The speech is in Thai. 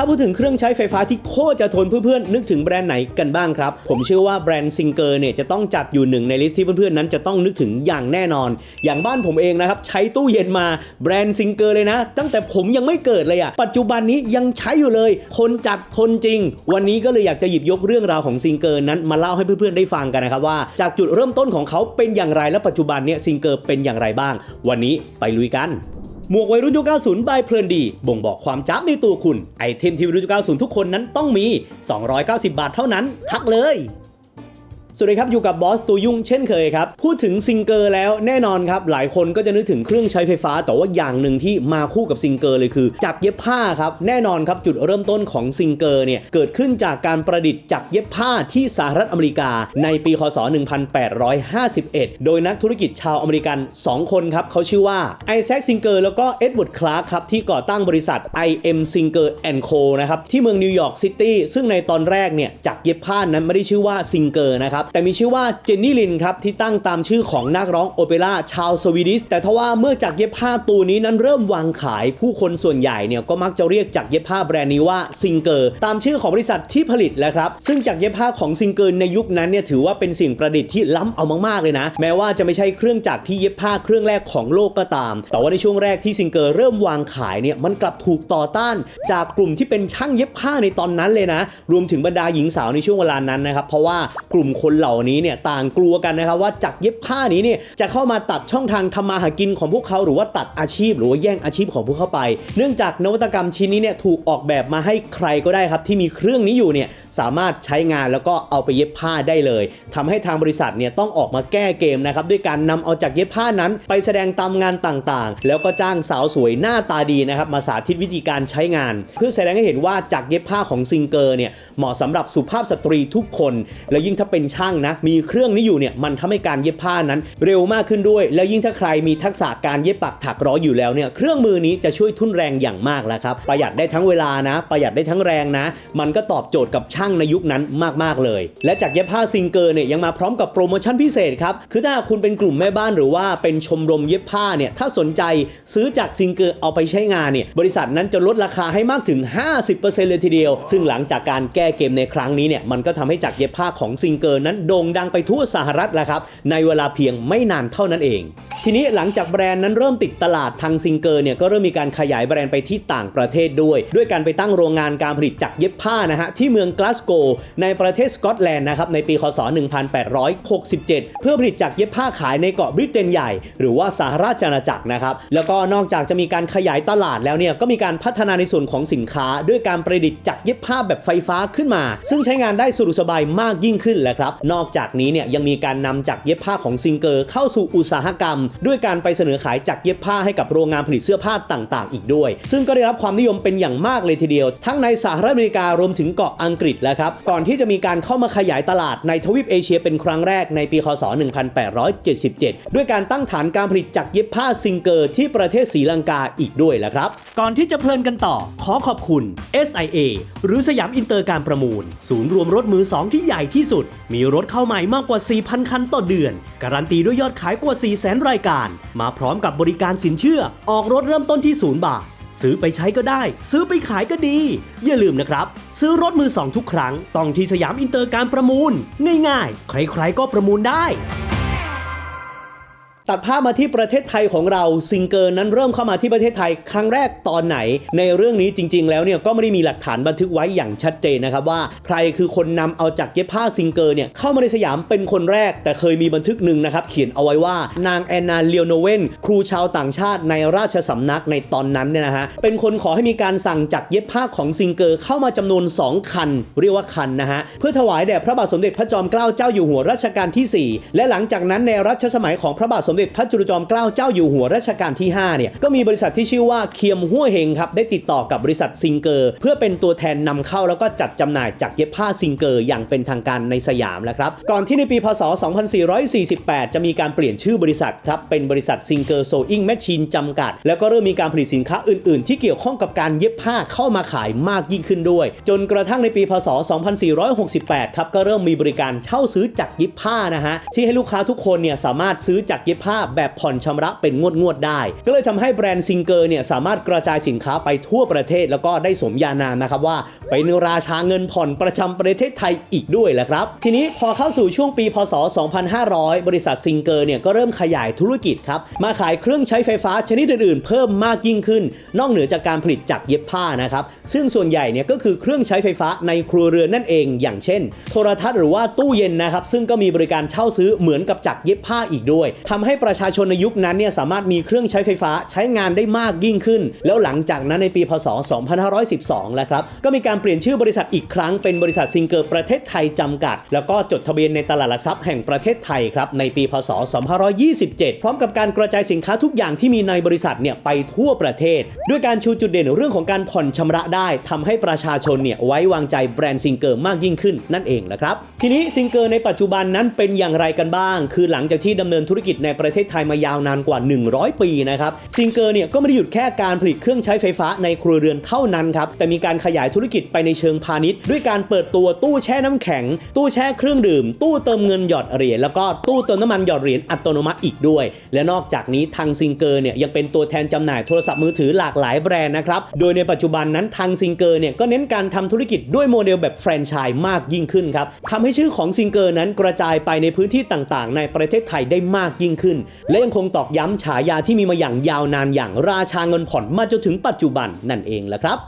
ถ้าพูดถึงเครื่องใช้ไฟฟ้าที่โคตรจะทนเพื่อนๆนึกถึงแบรนด์ไหนกันบ้างครับ ผมเชื่อว่าแบรนด์ซิงเกอร์เนี่ยจะต้องจัดอยู่หนึ่งในลิสต์ที่เพื่อนๆนั้นจะต้องนึกถึงอย่างแน่นอน อย่างบ้านผมเองนะครับใช้ตู้เย็นมาแบรนด์ซิงเกอร์เลยนะ ตั้งแต่ผมยังไม่เกิดเลยอะปัจจุบันนี้ยังใช้อยู่เลยทนจัดทนจริง วันนี้ก็เลยอยากจะหยิบยกเรื่องราวของซิงเกอร์นั้นมาเล่าให้เพื่อนๆได้ฟังกันนะครับว่า จากจุดเริ่มต้นของเขาเป็นอย่างไรและปัจจุบันเนี่ยซิงเกอร์เป็นอย่างไรบ้าง วันนี้ไปลุยกัน หมวกวัยรุ่นยุค90บายเพลินดี บ่งบอกความจ้าบในตัวคุณ ไอเทมที่วัยรุ่นยุค90 ทุกคนนั้นต้องมี 290 บาทเท่านั้น ทักเลย สวัสดีครับ อยู่กับบอสตัวยุ่งเช่นเคยครับ พูดถึงซิงเกอร์แล้วแน่นอนครับ หลายคนก็จะนึกถึงเครื่องใช้ไฟฟ้า แต่ว่าอย่างหนึ่งที่มาคู่กับซิงเกอร์เลยคือจักรเย็บผ้าครับ แน่นอนครับจุดเริ่มต้นของซิงเกอร์เนี่ยเกิดขึ้นจากการประดิษฐ์จักรเย็บผ้าที่สหรัฐอเมริกา ในปีคศ 1851 โดยนักธุรกิจชาวอเมริกัน 2 คนครับเขาชื่อว่าไอแซคซิงเกอร์แล้วก็เอ็ดเวิร์ดคลาร์กครับที่ก่อตั้งบริษัท IM Singer Co นะครับที่เมืองนิวยอร์กซิตี้ซึ่งในตอนแรกเนี่ยจักรเย็บผ้านั้นไม่ได้ชื่อว่าซิงเกอร์นะครับแต่มีชื่อว่าเจนนี่ลินครับที่ตั้งตามชื่อของนักร้องโอเปร่าชาวสวีดิชแต่ทว่าเมื่อจักรเย็บผ้าตัวนี้นั้นเริ่มวางขายผู้คนส่วนใหญ่เนี่ยก็มักจะเรียกจักรเย็บผ้าแบรนด์นี้ว่าซิงเกอร์ตามชื่อของบริษัทที่ผลิตแหละครับซึ่งจักรเย็บผ้าของซิงเกอร์ในยุคนั้นเนี่ยถือว่าเป็นสิ่งประดิษฐ์ที่ล้ำเอามากๆเลยนะ แม้ว่าจะไม่ใช่เครื่องจักรที่เย็บผ้าเครื่องแรกของโลกก็ตาม แต่ว่าในช่วงแรกที่ซิงเกอร์เริ่มวางขายเนี่ยมันกลับถูกต่อต้าน จากกลุ่มที่เป็นช่างเย็บผ้าในตอนนั้นเลยนะ รวมถึงบรรดาหญิงสาวในช่วงเวลานั้นนะครับเพราะว่ากลุ่มคนเหล่านี้เนี่ยต่างกลัวกันนะครับว่าจักรเย็บผ้านี้เนี่ยจะเข้ามาตัดช่องทางทำมาหากินของพวกเขาหรือว่าตัดอาชีพ หรือว่าแย่งอาชีพของพวกเขาไป เนื่องจากนวัตกรรมชิ้นนี้เนี่ยถูกออกแบบมาให้ใครก็ได้ครับที่มีเครื่องนี้อยู่เนี่ยสามารถใช้งานแล้วก็เอาไปเย็บผ้าได้เลยทำให้ทางบริษัทเนี่ยต้องออกมาแก้เกมนะครับด้วยการนำเอาจากเย็บผ้านั้นไปแสดงตามงานต่างๆ แล้วก็จ้างสาวสวยหน้าตาดีนะครับมาสาธิตวิธีการใช้งาน เพื่อแสดงให้เห็นว่าจากเย็บผ้าของซิงเกอร์เนี่ยเหมาะสำหรับสุภาพสตรีทุกคน แล้วยิ่งถ้าเป็นช่างนะมีเครื่องนี้อยู่เนี่ยมันทำให้การเย็บผ้านั้นเร็วมากขึ้นด้วย แล้วยิ่งถ้าใครมีทักษะการเย็บปักถักร้อยอยู่แล้วเนี่ยเครื่องมือนี้จะช่วยทุ่นแรงอย่างมากแล้วครับประหยัดได้ทั้งเวลานะ ประหยัดได้ทั้งแรงนะ มันก็ตอบโจทย์กับช่างในยุคนั้นมากๆเลย และจากเย็บผ้าซิงเกอร์เนี่ยยังมาพร้อมกับโปรโมชั่นพิเศษครับคือถ้าคุณเป็นกลุ่มแม่บ้านหรือว่าเป็นชมรมเย็บผ้าเนี่ยถ้าสนใจซื้อจากซิงเกอร์เอาไปใช้งานเนี่ยบริษัทนั้นจะลดราคาให้มากถึง 50%เลยทีเดียว ซึ่งหลังจากการแก้เกมในครั้งนี้เนี่ยมันก็ทำให้จากเย็บผ้าของซิงเกอร์นั้นโด่งดังไปทั่วสหรัฐแล้วครับในเวลาเพียงไม่นานเท่านั้นเอง ทีนี้หลังจากแบรนด์นั้นเริ่มติดตลาดทางซิงเกอร์เนี่ยก็เริ่มมีการขยายแบรนด์ไปที่ต่างประเทศด้วย ด้วยการไปตั้งโรงงานการผลิตจักรเย็บผ้านะฮะที่เมืองกลาสโกในประเทศสกอตแลนด์นะครับในปีคศ 1867 เพื่อผลิตจักรเย็บผ้าขายในเกาะบริเตนใหญ่ หรือว่าสหราชอาณาจักรนะครับแล้วก็นอกจากจะมีการขยายตลาดแล้วเนี่ยก็มีการพัฒนาในส่วนของสินค้า ด้วยการประดิษฐ์จักรเย็บผ้าแบบไฟฟ้าขึ้นมา ซึ่งใช้งานได้สะดวกสบายมากยิ่งขึ้นแหละครับนอกจากนี้เนี่ยยังมีการนำจักเย็บผ้าของซิงเกอร์เข้าสู่อุตสาหกรรม ด้วยการไปเสนอขายจักเย็บผ้าให้กับโรงงานผลิตเสื้อผ้าต่างๆ อีกด้วย ซึ่งก็ได้รับความนิยมเป็นอย่างมากเลยทีเดียว ทั้งในสหรัฐอเมริการวมถึงเกาะอังกฤษแล้วครับก่อนที่จะมีการเข้ามาขยายตลาดในทวีปเอเชียเป็นครั้งแรกในปีคศ 1877 ด้วยการตั้งฐานการผลิตจักเย็บผ้าซิงเกอร์ที่ประเทศศรีลังกาอีกด้วยแหละครับ ก่อนที่จะเพลินกันต่อ ขอขอบคุณ SIA หรือสยามอินเตอร์การประมูล ศูนย์รวมรถมือสองที่ใหญ่ที่สุด มีรถเข้าใหม่มากกว่า 4,000 คันต่อเดือน การันตีด้วยยอดขายกว่า 400,000 รายการ มาพร้อมกับบริการสินเชื่อ ออกรถเริ่มต้นที่0บาท ซื้อไปใช้ก็ได้ ซื้อไปขายก็ดี อย่าลืมนะครับ ซื้อรถมือสองทุกครั้ง ต้องที่สยามอินเตอร์การประมูล ง่ายๆ ใครๆก็ประมูลได้ ตัดภาพมาที่ประเทศไทยของเราซิงเกอร์นั้นเริ่มเข้ามาที่ประเทศไทยครั้งแรกตอนไหน ในเรื่องนี้จริง ๆ แล้วเนี่ยก็ไม่ได้มีหลักฐานบันทึกไว้อย่างชัดเจนนะครับว่าใครคือคนนำเอาจากเย็บผ้าซิงเกอร์เนี่ยเข้ามาในสยามเป็นคนแรก แต่เคยมีบันทึกหนึ่งนะครับเขียนเอาไว้ว่านางแอนนาเลียโนเวนครูชาวต่างชาติในราชสำนักในตอนนั้นเนี่ยนะฮะเป็นคนขอให้มีการสั่งจากเย็บผ้าของซิงเกอร์เข้ามาจำนวน 2 คัน เรียกว่าคันนะฮะเพื่อถวายแด่พระบาทสมเด็จพระจอมเกล้าเจ้าอยู่หัวรัชกาลที่ 4 และหลังจากนั้นในรัชสมัยของพระบาทสมเด็จพระจุลจอมเกล้าเจ้าอยู่หัวรัชกาลที่5เนี่ยก็มีบริษัทที่ชื่อว่าเคียมหัวเฮงครับได้ติดต่อกับบริษัทซิงเกอร์ เพื่อเป็นตัวแทนนำเข้าแล้วก็จัดจำหน่ายจากเย็บผ้าซิงเกอร์อย่างเป็นทางการในสยามแล้วครับก่อนที่ในปีพศ 2448 จะมีการเปลี่ยนชื่อบริษัทครับเป็นบริษัทซิงเกอร์โซอิงแมชชีนจำกัด แล้วก็เริ่มมีการผลิตสินค้าอื่น ๆ ที่เกี่ยวข้องกับการเย็บผ้าเข้ามาขายมากยิ่งขึ้นด้วย จนกระทั่งในปีพศ 2468 ครับก็เริ่มมีบริการเช่าซื้อจักรเย็บผ้านะฮะที่ให้ลูกค้าทุกคนเนี่ยสามารถซื้อจักรเย็บผ้าแบบผ่อนชำระเป็นงวดงวดๆได้ ก็เลยทำให้แบรนด์ซิงเกอร์เนี่ยสามารถกระจายสินค้าไปทั่วประเทศ แล้วก็ได้สมญานามนะครับว่าเป็นราชาเงินผ่อนประจำประเทศไทยอีกด้วยแหละครับ ทีนี้พอเข้าสู่ช่วงปีพศ 2500 บริษัทซิงเกอร์เนี่ยก็เริ่มขยายธุรกิจครับมาขายเครื่องใช้ไฟฟ้าชนิดอื่นๆ เพิ่มมากยิ่งขึ้น นอกเหนือจากการผลิตจากเย็บผ้านะครับซึ่งส่วนใหญ่เนี่ยก็คือเครื่องใช้ไฟฟ้าในครัวเรือนนั่นเอง อย่างเช่น โทรทัศน์หรือว่าตู้เย็นนะครับซึ่งก็มีบริการเช่าซื้อเหมือนกับจากเย็บผ้าอีกด้วยทำใให้ประชาชนในยุคนั้นเนี่ยสามารถมีเครื่องใช้ไฟฟ้าใช้งานได้มากยิ่งขึ้น แล้วหลังจากนั้นในปีพศ 2512 แล้วครับ ก็มีการเปลี่ยนชื่อบริษัทอีกครั้งเป็นบริษัทซิงเกอร์ประเทศไทยจำกัด แล้วก็จดทะเบียนในตลาดหลักทรัพย์แห่งประเทศไทยครับในปีพศ 2527 พร้อมกับการกระจายสินค้าทุกอย่างที่มีในบริษัทเนี่ยไปทั่วประเทศ ด้วยการชูจุดเด่นเรื่องของการผ่อนชำระได้ทำให้ประชาชนเนี่ยไว้วางใจแบรนด์ซิงเกอร์มากยิ่งขึ้นนั่นเองนะครับทีนี้ซิงเกอร์ในปัจจุบันนั้นเป็นอย่างไรกันบ้าง คือหลังจากที่ดำเนินธุรกิจในประเทศไทยมายาวนานกว่า 100 ปีนะครับซิงเกอร์เนี่ยก็ไม่ได้หยุดแค่การผลิตเครื่องใช้ไฟฟ้าในครัวเรือนเท่านั้นครับแต่มีการขยายธุรกิจไปในเชิงพาณิชย์ ด้วยการเปิดตัวตู้แช่น้ำแข็ง ตู้แช่เครื่องดื่ม ตู้เติมเงินหยอดเหรียญแล้วก็ตู้เติมน้ำมันหยอดเหรียญอัตโนมัติอีกด้วย และนอกจากนี้ทางซิงเกอร์เนี่ยยังเป็นตัวแทนจำหน่ายโทรศัพท์มือถือหลากหลายแบรนด์นะครับโดยในปัจจุบันนั้นทางซิงเกอร์เนี่ยก็เน้นการทำธุรกิจด้วยโมเดลแบบแฟรนไชส์มากยิ่งขึ้นครับทำให้ชื่อของซิงเกอร์นั้นกระจายไปในพื้นที่ต่างๆ ในประเทศไทยได้มากยิ่งขึ้น และยังคงตอกย้ำฉายาที่มีมาอย่างยาวนานอย่างราชาเงินผ่อนมาจนถึงปัจจุบันนั่นเองแหละครับ